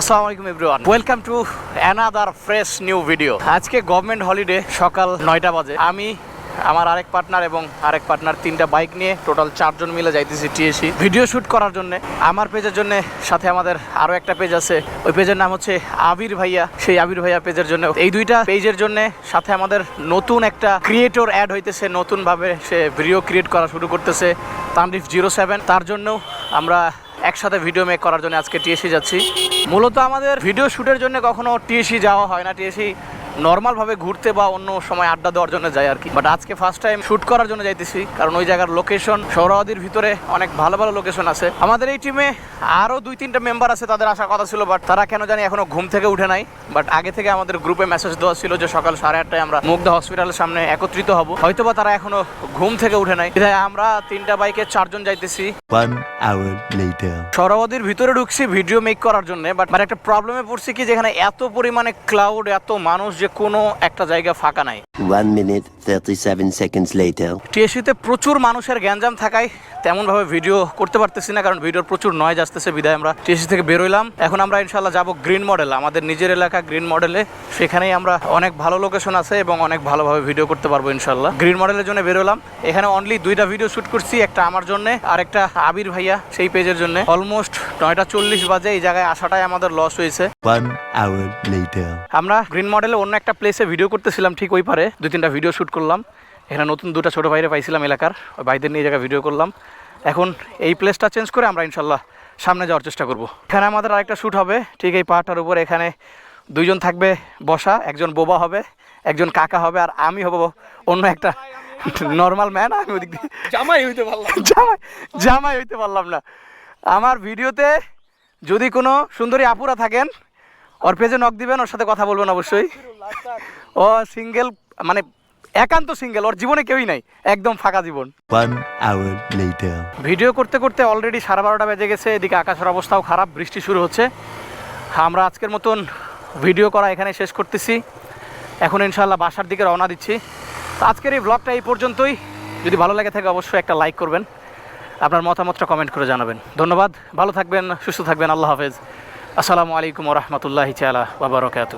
আসসালামু আলাইকুম everyone welcome to another fresh new video আজকে গভর্নমেন্ট হলিডে সকাল নয়টা বাজে। আমি, আমার আরেক পার্টনার এবং আরেক পার্টনার তিনটা বাইক নিয়ে টোটাল চারজন মিলে যাইতেছি টিএসি ভিডিও শুট করার জন্য, আমার পেজের জন্য, সাথে আমাদের আরও একটা পেজ আছে। ওই পেজের নাম হচ্ছে আবির ভাইয়া। সেই আবির ভাইয়া পেজের জন্য এই দুইটা পেজের জন্য সাথে আমাদের নতুন একটা ক্রিয়েটর অ্যাড হইতেছে। নতুন ভাবে সে ভিডিও ক্রিয়েট করা শুরু করতেছে। তানরিফ জিরো সেভেন তার জন্য আমরা একসাথে ভিডিও মেক করার জন্য আজকে টিএসি যাচ্ছি। মূলত আমাদের ভিডিও শ্যুটের জন্য কখনো টিএসি যাওয়া হয় না। টিএসি নর্মালভাবে ঘুরতে বা অন্য সময় আড্ডা দেওয়ার জন্য যাই আর কি। বাট আজকে ফার্স্ট টাইম শ্যুট করার জন্য যাইতেছি কারণ ওই জায়গার লোকেশন সৌরাবাদীর ভিতরে অনেক ভালো ভালো লোকেশন আছে। আমাদের এই টিমে আরও দুই তিনটা মেম্বার আছে তাদের আসার কথা ছিল বাট তারা কেন জানি এখনও ঘুম থেকে উঠে নাই। বাট আগে থেকে আমাদের গ্রুপে মেসেজ দেওয়া ছিল যে সকাল সাড়ে আটটায় আমরা মুগ্ধা হসপিটালের সামনে একত্রিত হব। হয়তোবা তারা এখনও ঘুম থেকে উঠে নাই। বিধায় আমরা তিনটা বাইকে চারজন যাইতেছি। সরাবাদির ভিতরে ঢুকছি ভিডিও মেক করার জন্য বাট মানে একটা প্রবলেমে পড়ছি কি যেখানে এত পরিমাণে ক্লাউড এত মানুষ যে কোনো একটা জায়গা ফাঁকা নাই। One minute, 37 seconds later. টিএসিতে প্রচুর মানুষের গ্যাঞ্জাম থাকায় তেমনভাবে ভিডিও করতে পারতেছি না কারণ ভিডিওর প্রচুর নয়েজ আসতেছে বিদায় আমরা টিএসি থেকে বেরোইলাম এখন আমরা ইনশাল্লাহ যাব গ্রিন মডেল আমাদের নিজের এলাকা গ্রিন মডেলে সেখানেই আমরা অনেক ভালো লোকেশন আছে এবং অনেক ভালোভাবে ভিডিও করতে পারব ইনশাল্লাহ গ্রিন মডেলের জন্য বেরোলাম এখানে অনলি দুইটা ভিডিও শুট করছি একটা আমার জন্য আর একটা আবির ভাইয়া সেই পেজের জন্য। অলমোস্ট নয়টা চল্লিশ বাজে এই জায়গায় আসাটাই আমাদের লস হয়েছে। One hour later. আমরা গ্রিন মডেলে অন্য একটা প্লেসে ভিডিও করতেছিলাম ঠিক ওই পারে। দুই তিনটা ভিডিও শ্যুট করলাম। এখানে নতুন দুটো ছোটো ভাইরে পাইছিলাম এলাকার। ওই ভাইদের নিয়ে জায়গায় ভিডিও করলাম। এখন এই প্লেসটা চেঞ্জ করে আমরা ইনশাল্লাহ সামনে যাওয়ার চেষ্টা করব। এখানে আমাদের আরেকটা শ্যুট হবে। ঠিক এই পাহাড়টার উপর এখানে দুইজন থাকবে বসা একজন বোবা হবে একজন কাকা হবে আর আমি হব অন্য একটা নর্মাল ম্যান আমি ওদিক দিয়ে জামাই হইতে পারলাম জামাই জামাই হইতে পারলাম না। আমার ভিডিওতে যদি কোনো সুন্দরী আপুরা থাকেন ওর পেজে নক দিবেন ওর সাথে কথা বলবেন অবশ্যই। ও সিঙ্গেল মানে একান্ত সিঙ্গেল ওর জীবনে কেউই নাই একদম ফাঁকা জীবন. ভিডিও করতে করতে অলরেডি সাড়ে বারোটা বেজে গেছে এদিকে আকাশের অবস্থাও খারাপ বৃষ্টি শুরু হচ্ছে। আমরা আজকের মতন ভিডিও করা এখানে শেষ করতেছি। এখন ইনশাল্লাহ বাসার দিকে রওনা দিচ্ছি। তো আজকের এই ব্লগটা এই পর্যন্তই। যদি ভালো লাগে থাকে অবশ্যই একটা লাইক করবেন। আপনার মতামতটা কমেন্ট করে জানাবেন। ধন্যবাদ ভালো থাকবেন সুস্থ থাকবেন আল্লাহ হাফেজ। আসসালামু আলাইকুম রহমতুল্লাহ চালা বাবরকাত